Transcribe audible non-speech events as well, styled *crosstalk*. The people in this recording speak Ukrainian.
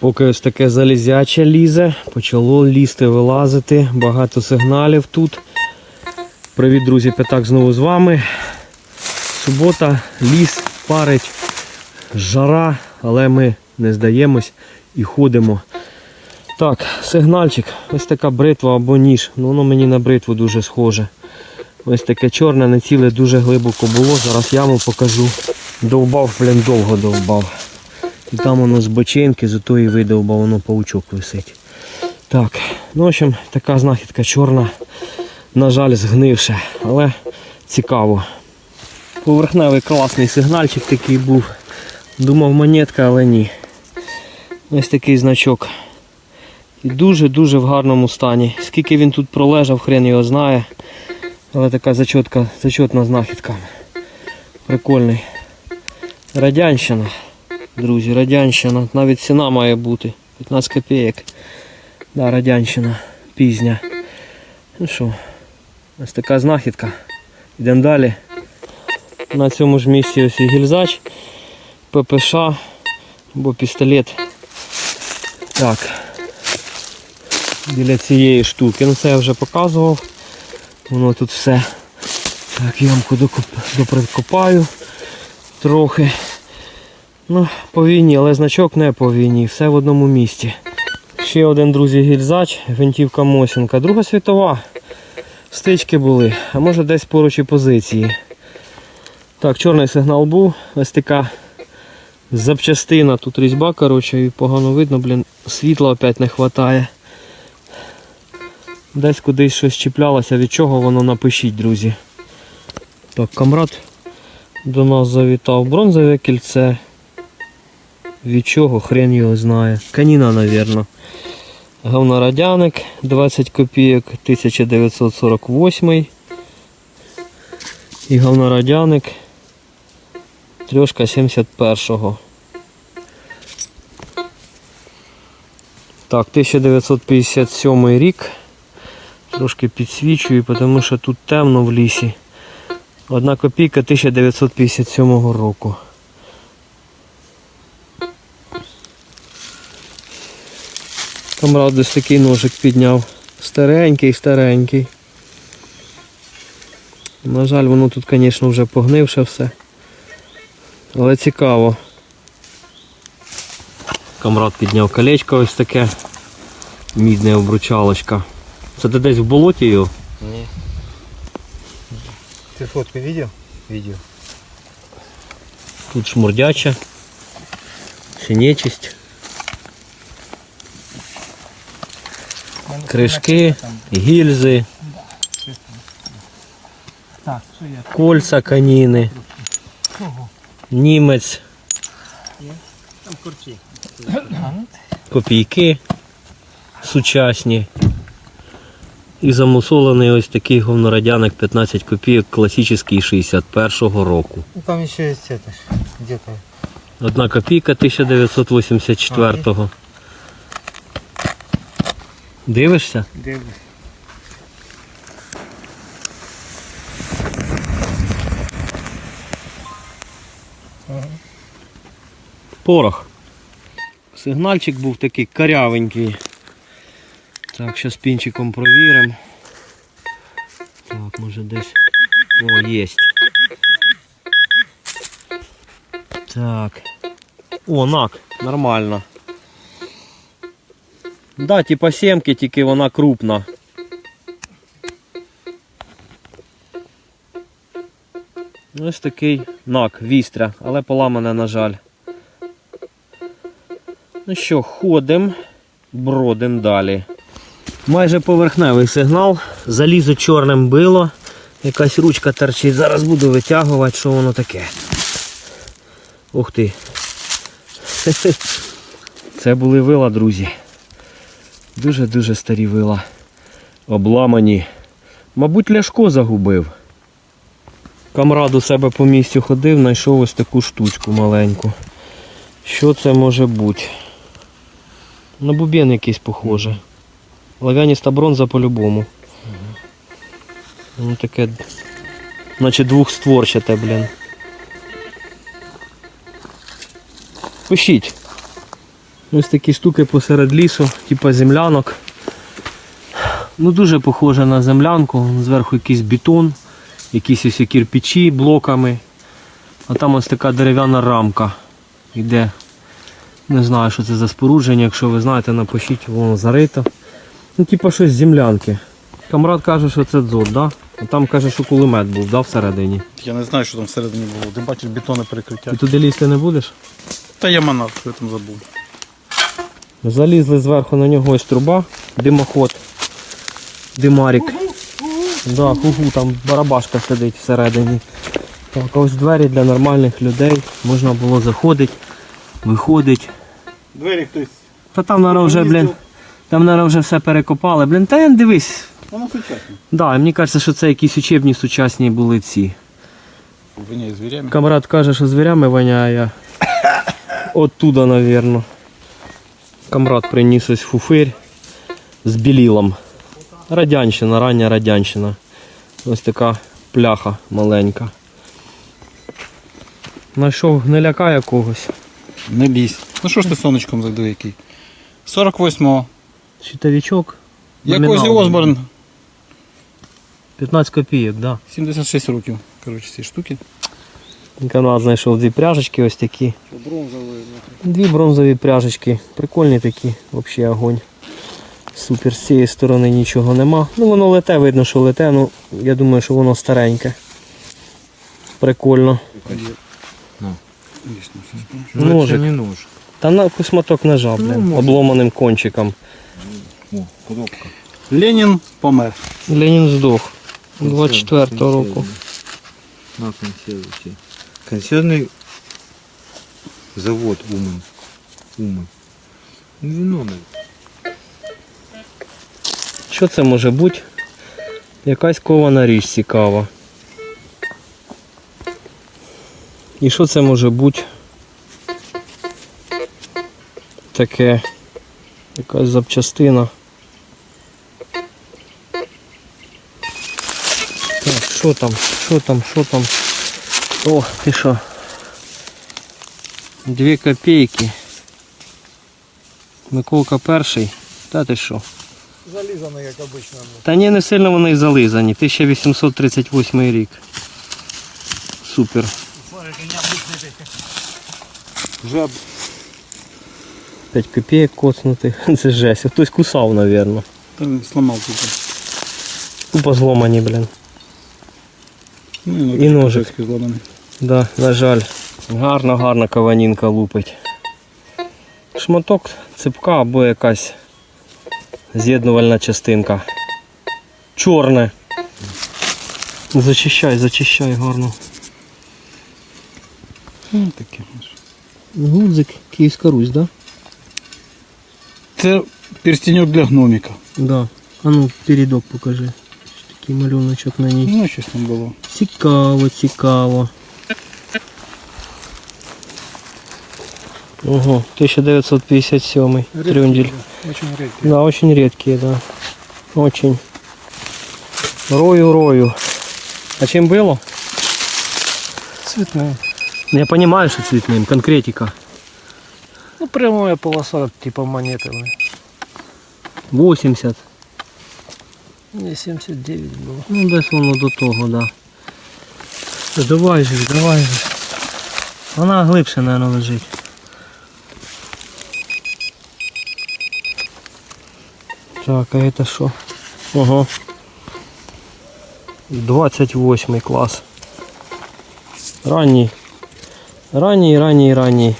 Поки ось таке залізяче лізе, почало лізти, вилазити, багато сигналів тут. Привіт, друзі, П'ятак знову з вами. Субота, ліс, парить, жара, але ми не здаємось і ходимо. Так, сигнальчик, ось така бритва або ніж. Ну, воно мені на бритву дуже схоже. Ось таке чорне, не ціле, дуже глибоко було. Зараз яму покажу. Довбав, блін, довго довбав. І там воно з бочинки, з тої видовбав, воно паучок висить. Так, ну в общем, така знахідка чорна. На жаль, згнивша, але цікаво. Поверхневий класний сигнальчик такий був. Думав монетка, але ні. Ось такий значок. І дуже-дуже в гарному стані. Скільки він тут пролежав, хрен його знає. Але така зачотка, зачотна знахідка. Прикольний. Радянщина. Друзі, радянщина. Навіть ціна має бути. 15 копійок. Да, радянщина. Пізня. Ну що, ось така знахідка. Йдемо далі. На цьому ж місці ось і гільзач. ППШ або пістолет. Так. Біля цієї штуки. Ну це я вже показував. Воно тут все. Так, ямку доприкопаю трохи. Ну, по війні, але значок не по війні, все в одному місці. Ще один, друзі, гільзач, гвинтівка Мосінка. Друга світова. Стички були, а може десь поруч і позиції. Так, чорний сигнал був. Ось така запчастина. Тут різьба, коротше, і погано видно, блін, світла опять не вистачає. Десь кудись щось чіплялося, від чого воно напишіть, друзі. Так, камрад до нас завітав. Бронзове кільце. Від чого хрен його знає. Каніна, напевно. Говнорадяник 20 копійок 1948. І говнорадяник трьошка 71-го. Так, 1957 рік. Трошки підсвічую, тому що тут темно в лісі. Одна копійка 1957 року. Камрад десь такий ножик підняв. Старенький, старенький. На жаль, воно тут, звісно, вже погнивше все. Але цікаво. Камрад підняв колечко ось таке. Мідне обручалочка. Це ти десь в болоті його? Не. Ты фотку видел? Видео. Тут шмурдяча. Ще нечисть. Кришки, гільзи, кольца каніни, німець, копійки сучасні. І замусолений ось такий говнорадяник 15 копійок класичний 61-го року. Ну там еще есть это ж, где-то. Одна копійка 1984-го. Дивишся? Дивлюсь. Порох. Сигнальчик був такий карявенький. Так, зараз пінчиком провіримо. Так, може десь. О, є. Так. О, нак, нормально. Да, типа сімки, тільки вона крупна. Ось такий нак, вістря, але поламане, на жаль. Ну що, ходимо, бродимо далі. Майже поверхневий сигнал. Залізо чорним било. Якась ручка торчить. Зараз буду витягувати, що воно таке. Ух ти. *laughs* Це були вила, друзі. Дуже-дуже старі вила. Обламані. Мабуть, ляшко загубив. Камрад у себе по місцю ходив, знайшов ось таку штучку маленьку. Що це може бути? На бубен якийсь похоже. Лавяніста бронза по-любому. Ну таке. Наче двохстворчате, блін. Пишіть. Ось такі штуки посеред лісу, типу землянок. Ну дуже похоже на землянку. Зверху якийсь бетон, якісь ось кирпичі блоками. А там ось така дерев'яна рамка. Іде. Не знаю, що це за спорудження. Якщо ви знаєте, напишіть, воно зарито. Ну, типу щось з землянки. Камрад каже, що це дзот, да? А там каже, що кулемет був, да, всередині. Я не знаю, що там всередині було. Ти бачиш бетонне перекриття. Ти туди лізти не будеш? Та я монарх, що я там забув. Залізли зверху на нього ось труба, димоход, димарік. Да, ху-ху, там барабашка сидить всередині. Так, ось двері для нормальних людей. Можна було заходити, виходить. Двері хтось. Та там, наверное, вже, блін, там, наверное, вже все перекопали. Блін, та я дивись. Воно сучасне. Да, мені кажеться, що це якісь учебні сучасні були ці. Воняє звірями. Камрад каже, що звірями воняє. Оттуда, напевно. Камрад приніс ось фуфирь з білілом. Радянщина, рання радянщина. Ось така пляха маленька. Знайшов гниляка якогось. Не лізь. Ну що ж ти сонечком задив який? 48-го. Щитовичок. Якось Номінал. Осборн. 15 копійок, так. Да. 76 років. Коротше, ці штуки. Камрад знайшов дві пряжечки ось такі. Бронзовий. Дві бронзові пряжечки. Прикольні такі, взагалі огонь. Супер, з цієї сторони нічого нема. Ну воно лете, видно, що лете, ну я думаю, що воно стареньке. Прикольно. Ножик. не нож. Та на кусматок ножа, блін, обломаним кончиком. О, коробка. Ленін помер. Ленін здох. 24-го року. На консервы все. Консервный завод Уман. Уман. Ну, вино, наверное. Що це може бути? Якась кована річ цікава. І що це може бути? Таке. Якась запчастина. Так, що там? Що там? Що там? О, ти що? Дві копійки. Миколка перший. Та ти що? Залізано, як обично. Та ні, не сильно вони і зализані. 1838 рік. Супер. Жаб. 5 копійок коцнути. *laughs* Це жесть. Хтось кусав, мабуть. Там сломав тут. Тупо зломані, блін. Ну, І ножик. зламаний. Да, на жаль. Гарна, гарна каванінка лупить. Шматок ципка або якась з'єднувальна частинка. Чорне. Зачищай, зачищай гарно. Ну, таке. Гудзик, Київська Русь, да? Це перстеньок для гноміка. Да. А ну, передок покажи. Такий малюночок на ній. Ну, щось там було. Цікаво, цікаво. Ого, 1957 трюндель. Очень редкий. Да, очень редкие, да. Очень. Рою, рою. А чем было? Цвітне. Я понимаю, что цветным, конкретика. Ну, прямая полоса, типа монетами. 80. Мені 79 було. Ну, десь воно до того, да. Давай же, давай же. Вона глибше, наверное, лежить. Так, а это що? Ага. 28 клас. Ранній. Ранній, ранній, ранній.